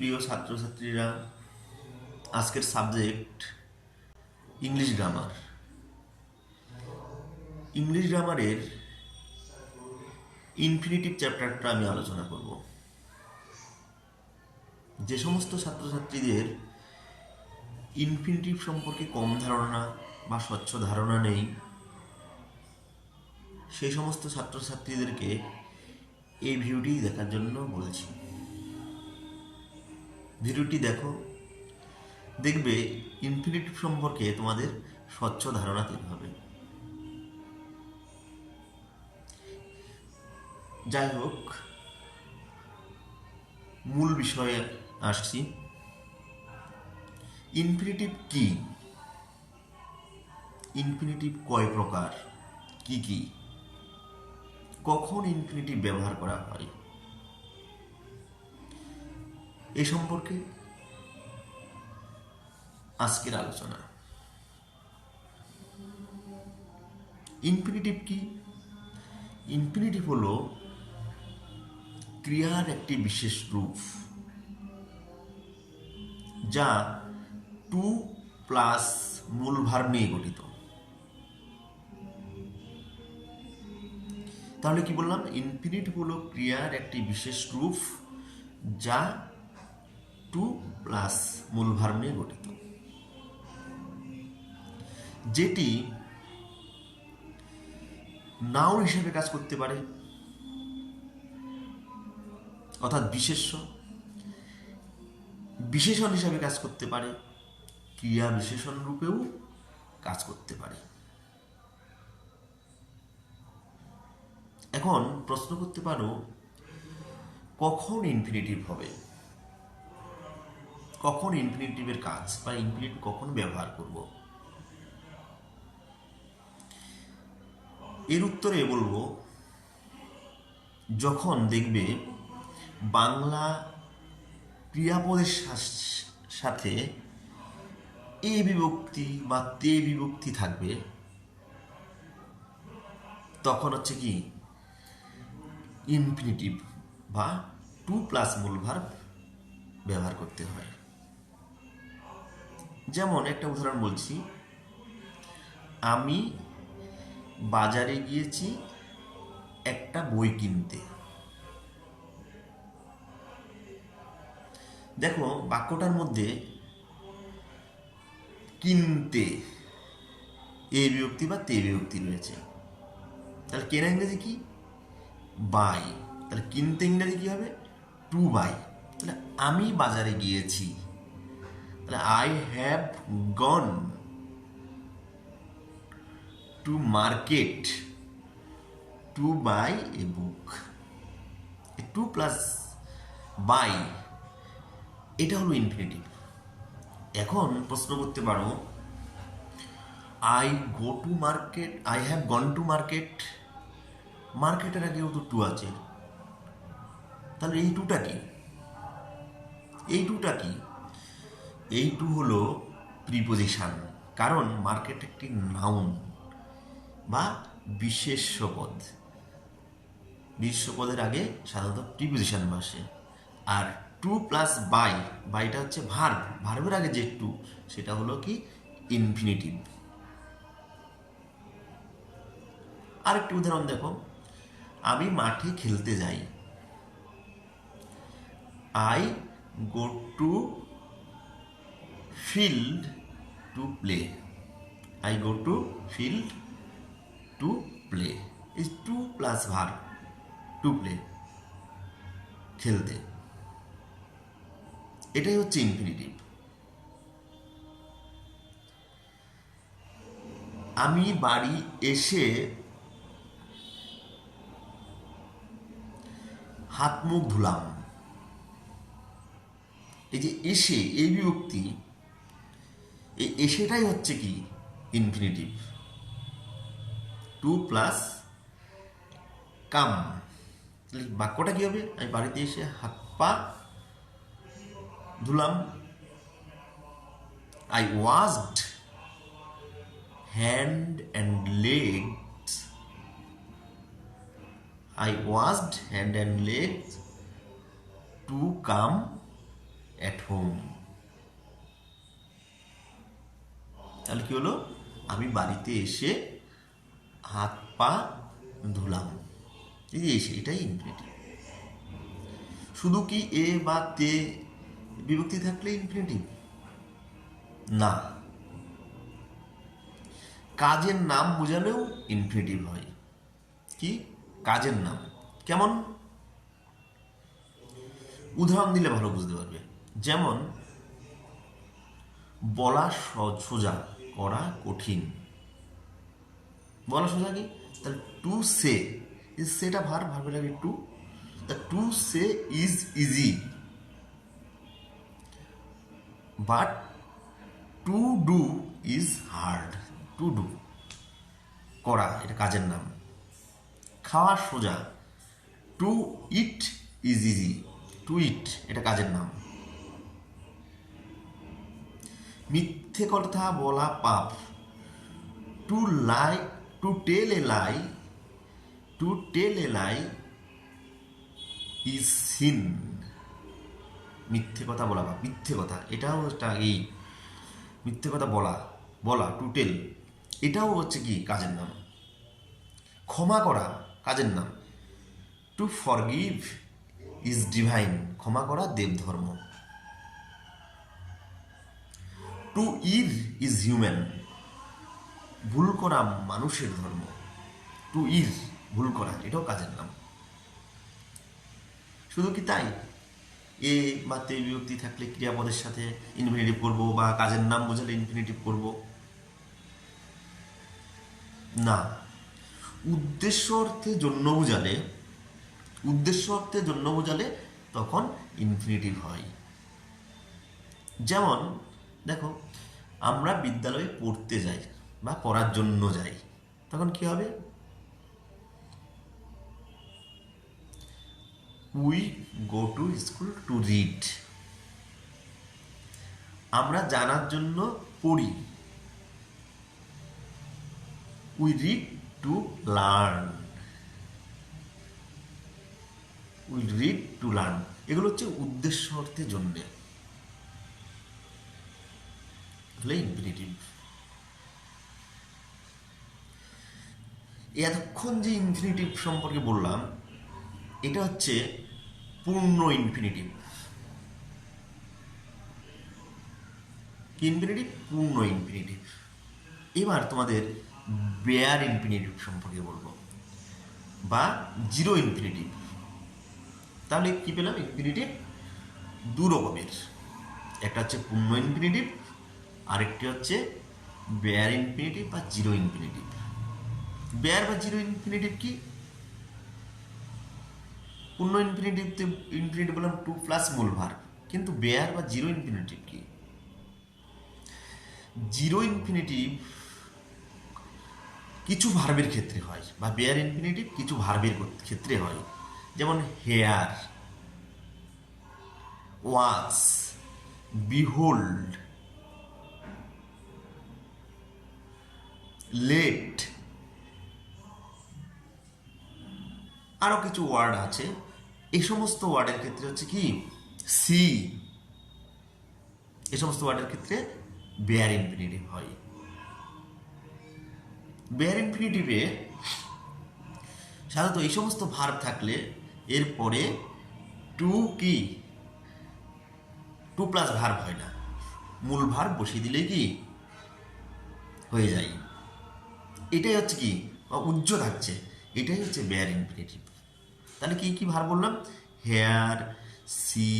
প্রিয় ছাত্রছাত্রীরা, আজকের সাবজেক্ট ইংলিশ গ্রামার। ইংলিশ গ্রামারের ইনফিনিটিভ চ্যাপ্টারটা আমি আলোচনা করব। যে সমস্ত ছাত্রছাত্রীদের ইনফিনিটিভ সম্পর্কে কম ধারণা বা স্বচ্ছ ধারণা নেই, সেই সমস্ত ছাত্রছাত্রীদেরকে এই ভিডিওটি দেখার জন্য বলছি। ভিডিওটি দেখো। দেখবে ইনফিনিটিভ সম্পর্কে তোমাদের স্বচ্ছ ধারণা তৈরি হবে। যাই হোক, মূল বিষয়ে আসছি। ইনফিনিটিভ কি? ইনফিনিটিভ কয় প্রকার? কি কি? কখন ইনফিনিটিভ ব্যবহার করা হয়? এ সম্পর্কে আজকের আলোচনা। ইনফিনিটিভ কি? ইনফিনিটিভ হলো ক্রিয়ার একটি বিশেষ রূপ, যা টু প্লাস মূল ভার নিয়ে গঠিত। তাহলে কি বললাম? ইনফিনিটিভ হলো ক্রিয়ার একটি বিশেষ রূপ, যা টু প্লাস মূল নিয়ে গঠিত। যেটি নাউন হিসেবে কাজ করতে পারে, অর্থাৎ বিশেষ্য, বিশেষণ হিসাবে কাজ করতে পারে, ক্রিয়া বিশেষণ রূপেও কাজ করতে পারে। এখন প্রশ্ন করতে পারো, কখন ইনফিনিটিভ হবে? কখন ইনফিনিটিভের কাজ বা ইনফিনিটিভ কখন ব্যবহার করব? এর উত্তরে বলব, যখন দেখবে বাংলা ক্রিয়াপদের সাথে এ বিভক্তি বা তে বিভক্তি থাকবে, তখন হচ্ছে কি? ইনফিনিটিভ বা টু প্লাস মূল ভার্ব ব্যবহার করতে হয়। যেমন একটা উদাহরণ বলছি। আমি বাজারে গিয়েছি একটা বই কিনতে। দেখো, বাক্যটার মধ্যে কিনতে এ বিভক্তি বা তে বিভক্তি রয়েছে। তাহলে কেনা ইংরেজি কি? বাই। তাহলে কিনতে ইংরেজি কি হবে? To buy. তাহলে আমি বাজারে গিয়েছি। তাহলে I have gone to market to buy a book to plus buy এটা হলো ইনফিনিটিভ এখন প্রশ্ন করতে পারো I go to market I have gone to market মার্কেটের আগেও তো টু আছে। তাহলে এই টুটা কি? এই টুটা কি? এই টু হলো প্রিপোজিশন কারণ মার্কেট একটি নাউন বা বিশেষ্য পদ বিশেষ্য পদের আগে সাধারণত প্রিপোজিশান বসে আর টু প্লাস বাই বাইটা হচ্ছে ভার্ব ভার্বের আগে যে টু, সেটা হলো কি? ইনফিনিটিভ আরেকটি উদাহরণ দেখো। আমি মাঠে খেলতে যাই। I go to field to play I go to field to play is to plus verb to play খেলতে। এটাই হচ্ছে ইনফিনিটিভ আমি বাড়ি এসে হাত মুখ ধুলাম। এই যে এসে, এই বিভক্তি এই এসেটাই হচ্ছে কি? Infinitive to plus come. বাক্যটা কি হবে? আমি বাড়িতে এসে হাত পা ধুলাম। I washed hand and legs I washed hand and legs to come at home তাহলে কি হলো? আমি বাড়িতে এসে হাত পা ধুলাম। এই যে এসে, এটাই ইনফিনিটিভ শুধু কি এ বা তে বিভক্তি থাকলে ইনফিনিটিভ না। কাজের নাম বোঝালেও ইনফিনিটিভ হয়। কি? কাজের নাম। কেমন? উদাহরণ দিলে ভালো বুঝতে পারবে। যেমন, বলা সোজা। করা কঠিন। বলা সোজা কি তাহলে টু সে ইজ সেটা ভার ভার্বের আগে to to say is easy but to do is hard to do করা, এটা কাজের নাম। খাওয়া সোজা। To eat is easy to eat এটা কাজের নাম। মিথ্যে কথা বলা পাপ। To lie to tell a lie to tell a lie is sin মিথ্যে কথা বলা পাপ, মিথ্যে কথা। এটাও একটা এই মিথ্যে কথা বলা বলা টু টেল এটাও হচ্ছে কি? কাজের নাম। ক্ষমা করা কাজের নাম। টু ফরগিভ ইজ ডিভাইন ক্ষমা করা দেব ধর্ম টু ইর ইজ হিউম্যান। ভুল করা মানুষের ধর্ম। টু ইর ভুল করা, এটাও কাজের নাম। শুধু কি তাই? এ তে বিভক্তি থাকলে ক্রিয়াপদের সাথে ইনফিনিটিভ করব বা কাজের নাম বোঝালে ইনফিনিটিভ করব? না। উদ্দেশ্য অর্থে জন্য বোঝালে উদ্দেশ্য অর্থে জন্য বোঝালে তখন ইনফিনিটিভ হয়। যেমন দেখো, আমরা বিদ্যালয়ে পড়তে যাই বা পড়ার জন্য যাই, তখন কি হবে? We go to school to read আমরা জানার জন্য পড়ি। We read to learn we read to learn এগুলো হচ্ছে উদ্দেশ্য অর্থে জন্যে। হলে ইনফিনিটিভ এতক্ষণ যে ইনফিনিটিভ সম্পর্কে বললাম, এটা হচ্ছে পূর্ণ ইনফিনিটিভ ইনফিনিটিভ পূর্ণ ইনফিনিটিভ এবার তোমাদের বেয়ার ইনফিনিটিভ সম্পর্কে বলব, বা জিরো ইনফিনিটিভ তাহলে কি পেলাম ইনফিনিটিভ দু রকমের একটা হচ্ছে পূর্ণ ইনফিনিটিভ আরেকটি হচ্ছে বেয়ার ইনফিনিটিভ বা জিরো ইনফিনিটিভ বেয়ার বা জিরো ইনফিনিটিভ কি? পূর্ণ ইনফিনিটিভতে ইনফিনিটিভ বললাম টু প্লাস মূল ভার কিন্তু বেয়ার বা জিরো ইনফিনিটিভ কি? জিরো ইনফিনিটিভ কিছু ভার্বের ক্ষেত্রে হয় বা বেয়ার ইনফিনিটিভ কিছু ভার্বের ক্ষেত্রে হয়। যেমন হেয়ার ওয়াচ বিহোল্ড লেট। আরও কিছু ওয়ার্ড আছে। এই সমস্ত ওয়ার্ডের ক্ষেত্রে হচ্ছে কি? সি এই সমস্ত ওয়ার্ডের ক্ষেত্রে বেয়ার ইনফিনিটিভ হয়। বেয়ার ইনফিনিটিভে সাধারণত এই সমস্ত ভার্ব থাকলে এরপরে টু কি? টু প্লাস ভার্ব হয় না। মূল ভার্ব বসিয়ে দিলে কি? হয়ে যায়। এটাই হচ্ছে কি? উজ্জ্ব থাকছে। এটাই হচ্ছে বেয়ার ইনফিনিটিভ তাহলে কি কি ভার বললাম? Here see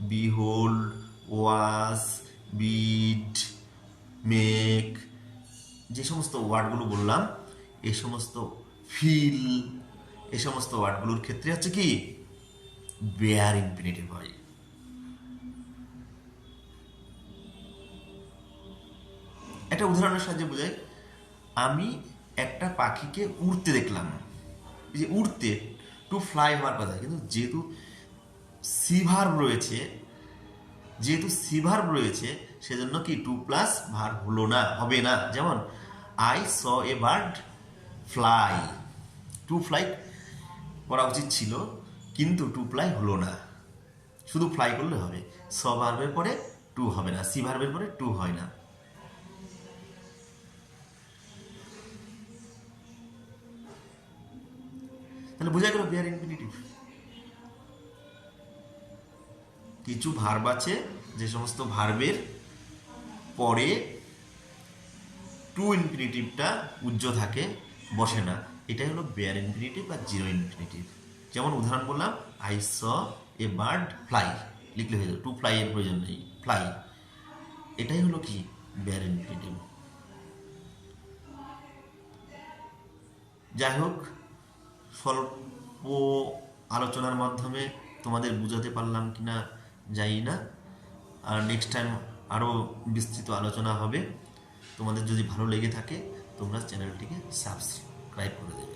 behold was bid make যে সমস্ত ওয়ার্ডগুলো বললাম এই সমস্ত ফিল এ সমস্ত ওয়ার্ডগুলোর ক্ষেত্রে হচ্ছে কি? বেয়ার ইনফিনিটিভ হয়। একটা উদাহরণের সাহায্যে বোঝাই। আমি একটা পাখিকে উড়তে দেখলাম। যে উড়তে টু ফ্লাই হওয়ার কথা, কিন্তু যেহেতু সিভার রয়েছে, যেহেতু সিভার্ব রয়েছে, সেজন্য কি টু প্লাস ভার হলো না, হবে না। যেমন I saw a bird fly to fly করা উচিত ছিল, কিন্তু টু ফ্লাই হলো না। শুধু ফ্লাই করলে হবে স ভার্বের পরে টু হবে না সি ভার্বের পরে টু হয় না। তাহলে বোঝা গেল বিয়ার ইনফিনিটিভ কিছু ভার্ব আছে, যে সমস্ত ভার্বের পরে টু ইনফিনিটিভটা উজ্জ্ব থাকে, বসে না। এটাই হলো বেয়ার ইনফিনিটিভ বা জিরো ইনফিনিটিভ যেমন উদাহরণ বললাম I saw a bird fly লিখলে হয়ে যাবে টু ফ্লাই এর প্রয়োজন নেই ফ্লাই এটাই হলো কি? বেয়ার ইনফিনিটিভ যাই হোক স্বল্প আলোচনার মাধ্যমে তোমাদের বুঝাতে পারলাম কিনা যাই না। আর নেক্সট টাইম আরও বিস্তৃত আলোচনা হবে। তোমাদের যদি ভালো লেগে থাকে, তোমরা চ্যানেলটিকে সাবস্ক্রাইব করে দেবে।